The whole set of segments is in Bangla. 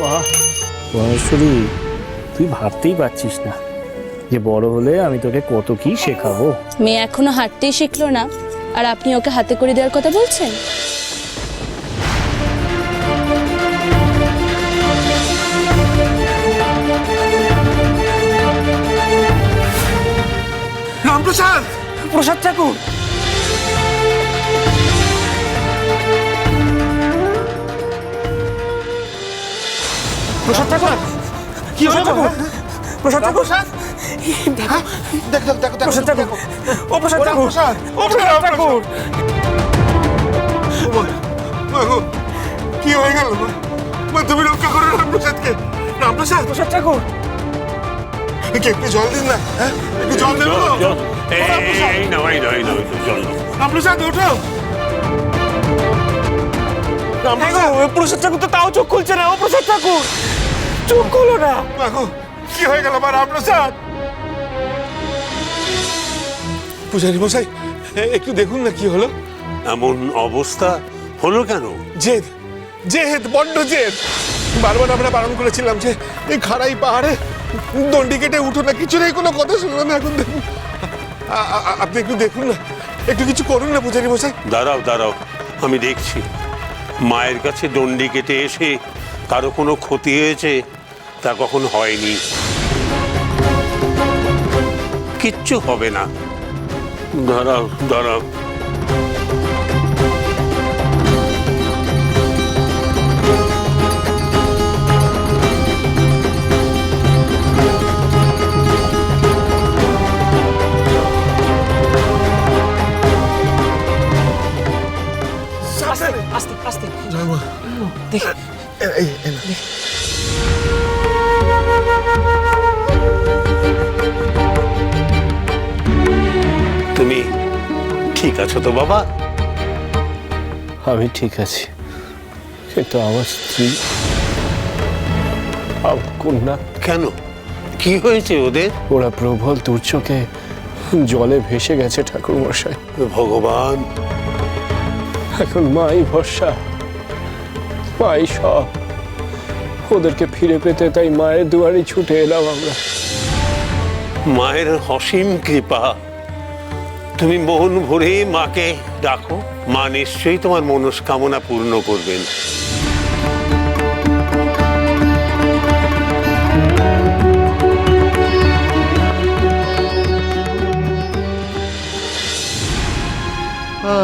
বাহ। বনশ্বরী তুই ভাবতেই পারছিস না যে বড় হলে আমি তোকে কত কি শেখাবো। মেয়ে এখনও হাঁটতেই শিখলো না। আর আপনি ওকে হাতে করে দেওয়ার কথা বলছেন? রামপ্রসাদ! প্রসাদ ঠাকুর! প্রসাদ ঠাকুর? কি হলো বাবা? প্রসাদ ঠাকুর? হ্যাঁ? দেখো দেখো দেখো প্রসাদ ঠাকুর। ও প্রসাদ ও ঠাকুর। ও প্রসাদ ঠাকুর। কি হয়ে গেল তুমি রক্ষা করো রামপ্রসাদকে রামপ্রসাদ প্রসাদ। ঠাকুর। কে একটু জল দিন না হ্যাঁ? একটু জল দেবো? এই নাও এই একটু জল। রামপ্রসাদ ওঠো। প্রসাদ ঠাকুর তো তাও চোখ খুলছে না ও প্রসাদ ঠাকুর। চোখ খুলো না। মা গো, কি হয়ে গেল মা রামপ্রসাদ? পূজারি মশাই এ- একটু দেখুন না কি হলো। এমন অবস্থা হলো কেন? জেদ জেদ বড্ড জেদ। বারবার আমরা বারণ করেছিলাম যে এই খাড়াই পাহাড়ে দণ্ডি কেটে উঠো না কিছু নেই কোনো কথা শুনলো না এখন দেখুন। আপনি একটু দেখুন না একটু কিছু করুন না পূজারি মশাই। দাঁড়াও দাঁড়াও আমি দেখছি। মায়ের কাছে দণ্ডি কেটে এসে কারও কোনো ক্ষতি হয়েছে, তা কখন হয়নি। কিচ্ছু হবে না। দাঁড়াও দাঁড়াও। আছো তো বাবা? আমি ঠিক আছি। কিন্তু আমার স্ত্রী আমার কন্যা। কেন? কি হয়েছে ওদের? ওরা প্রবল দুর্যোগে জলে ভেসে গেছে ঠাকুর মশাই ভগবান। এখন মাই ভরসা মাই সব। ওদেরকে ফিরে পেতে তাই মায়ের দুয়ারে ছুটে এলাম আমরা। মায়ের অসীম কৃপা। তুমি মোহন ভরে মাকে ডাকো। মা নিশ্চয়ই তোমার মনস্কামনা পূর্ণ করবেন।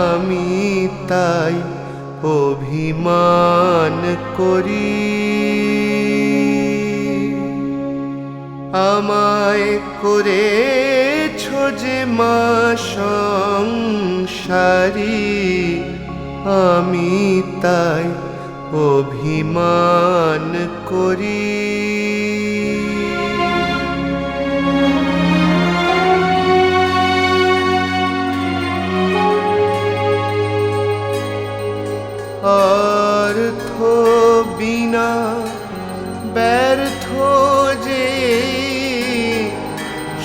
আমি তাই অভিমান করি। সংসারী আমি তাই অভিমান করি। অর্থ বিনা ব্যর্থ যে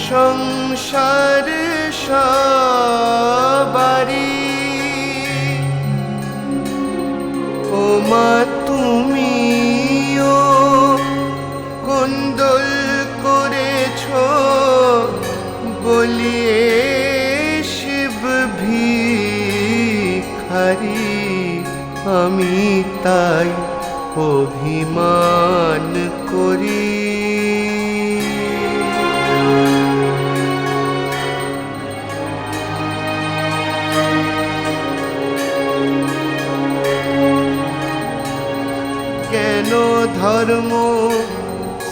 সংসার সবারি। ও মা তুমিও কুন্দল করেছ বলিয়ে শিব ভিখারি। আমি তাই অভিমান করি। কেন ধর্ম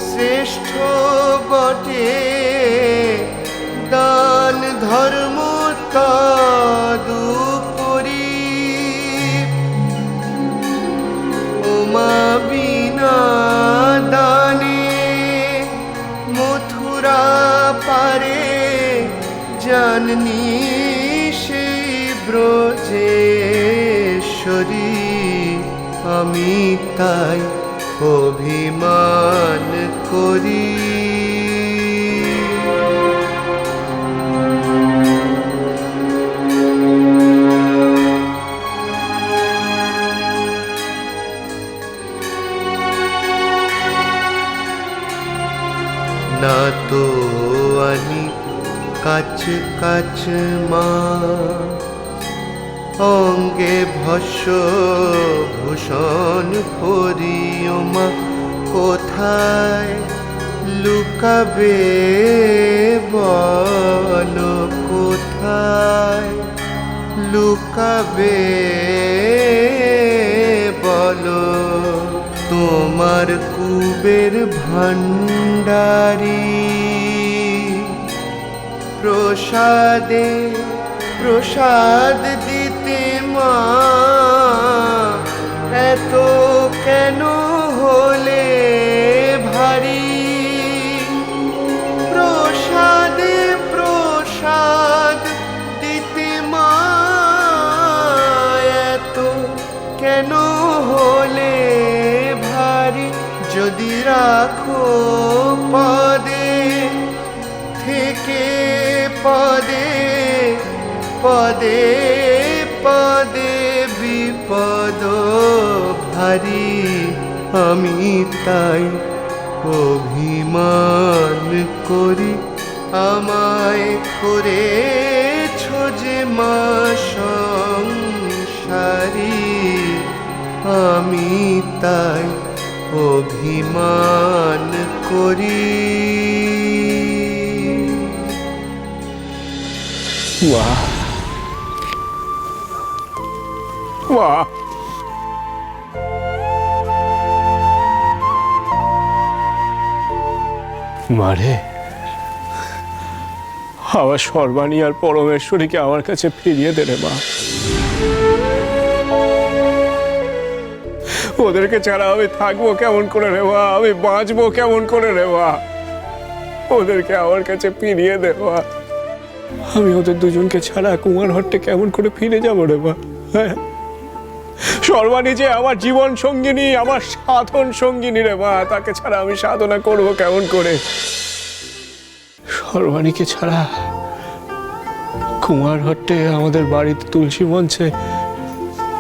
শ্রেষ্ঠ বটে? দান ধর্ম তদুপরি। ওমা বিনা দানে মথুরা পারে জাননি সেই ব্রজেশ্বরী। আমি তাই অভিমান করি। না তো আনি কাছ কাছ মা অঙ্গে ভস্য ভূষণ মা কোথায় লুকাবে বল কোথায় লুকাবে বলো? তোমার কুবের ভান্ডারী প্রসাদে প্রসাদ দিতে মা, এত কেন হলে ভারী? প্রসাদে, প্রসাদ দিতে মা, এত কেন হলে ভারী? যদি রাখো পদে, থেকে পদে পদে পদে বিপদ ভারী। আমি তাই অভিমান করি। আমায় করে যে মা সংসারী। আমি তাই অভিমান করি। মা মা মারে, আমার সর্বাণী আর পরমেশ্বরীকে আমার কাছে ফিরিয়ে দে রে মা। ওদেরকে ছাড়া আমি থাকব কেমন করে রে মা? আমি বাঁচবো কেমন করে রে মা? ওদেরকে আমার কাছে ফিরিয়ে দে মা। আমি ওদের দুজনকে ছাড়া কুমার হট্টে কেমন করে ফিরে যাব রে মা? হ্যাঁ? সর্বাণী যে আমার জীবন সঙ্গিনী, আমার সাধন সঙ্গিনী রে মা, তাকে ছাড়া আমি সাধনা করব কেমন করে? সর্বাণীকে ছাড়া কুমার হট্টে আমাদের বাড়িতে তুলসী মঞ্চে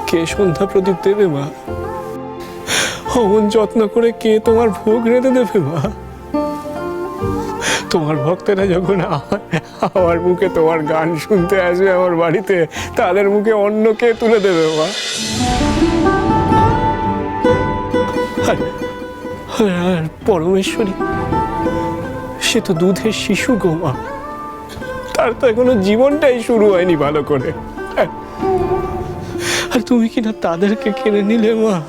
কে সন্ধ্যা প্রদীপ দেবে মা? অমন যত্ন করে কে তোমার ভোগ রেঁধে দেবে মা? তোমার ভক্তেরা যখন আমার মুখে তোমার গান শুনতে আসবে আমার বাড়িতে, তাদের মুখে অন্য কে তুলে দেবে, মা? আর- পরমেশ্বরী, সে তো দুধের শিশু গো, মা। তার তো এখনও জীবনটাই শুরু হয়নি ভালো করে। আর তুমি কিনা তাদেরকে কিনে নিলে, মা?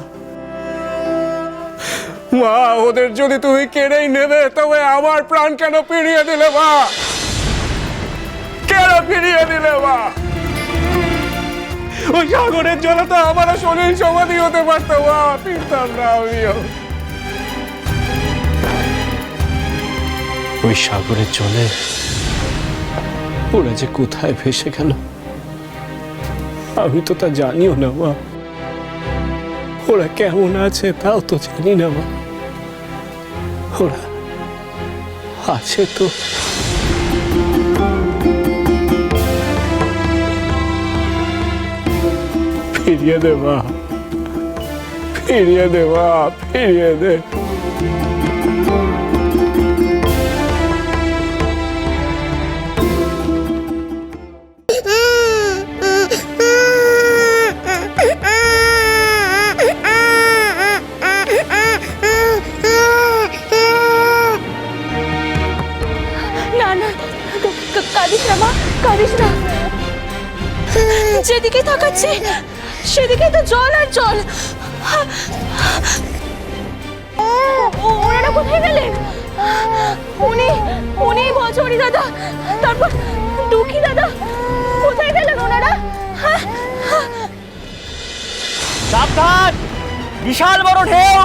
মা, ওদের যদি তুমি কেড়েই নেবে, তবে আমার প্রাণ কেন ফিরিয়ে দিলে মা? কেন ফিরিয়ে দিলে মা? ওই সাগরের জলে তো আমারও শরীর সমাধি হতে পারতো, মা ফিরতাম না আমিও ওই সাগরের জলে ওরা যে কোথায় ভেসে গেল, আমি তো তা জানিও না, মা। ওরা কেমন আছে তাও তো জানি না, মা। ওরা আছে তো। ফিরিয়ে দে মা ফিরিয়ে দে মা ফিরিয়ে দে। যেদিকে সেদিকে তো জল আর জল। ওনারা কোথায় গেলেন? উনি উনি ভজরি দাদা, তারপর দুঃখী দাদা, কোথায় গেলেন ওনারা? সাবধান! বিশাল বড় ঢেউ!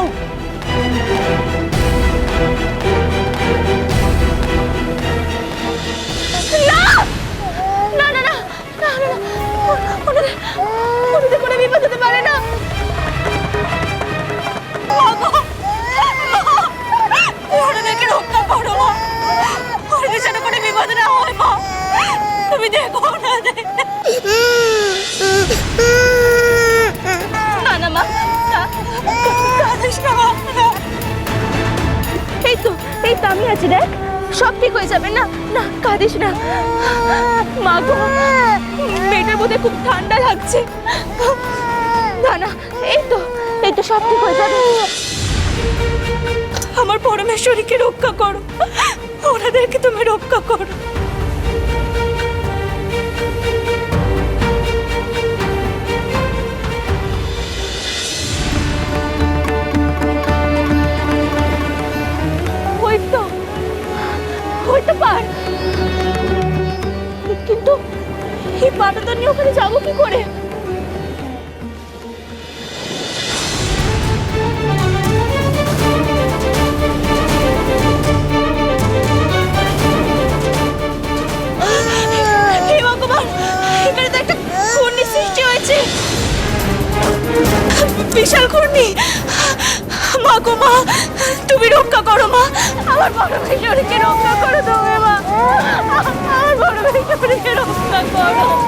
আমি আছি, দেখ। সব ঠিক হয়ে যাবে। না না, কাঁদিস না। মা গো, মেয়েটার মধ্যে খুব ঠান্ডা লাগছে। না না, এই তো এই তো সব ঠিক হয়ে যাবে। আমার পরমেশ্বরীকে রক্ষা করো। ওনাদেরকে তুমি রক্ষা করো। পাটাটা নিয়ে ওখানে যাব কি করে? বিশাল ঘূর্ণি। মা গো মা, তুমি রক্ষা করো মা। আমার বড় মেশরীকে রক্ষা করো তুমি মা। আমার বড় মেশরীকে রক্ষা করো।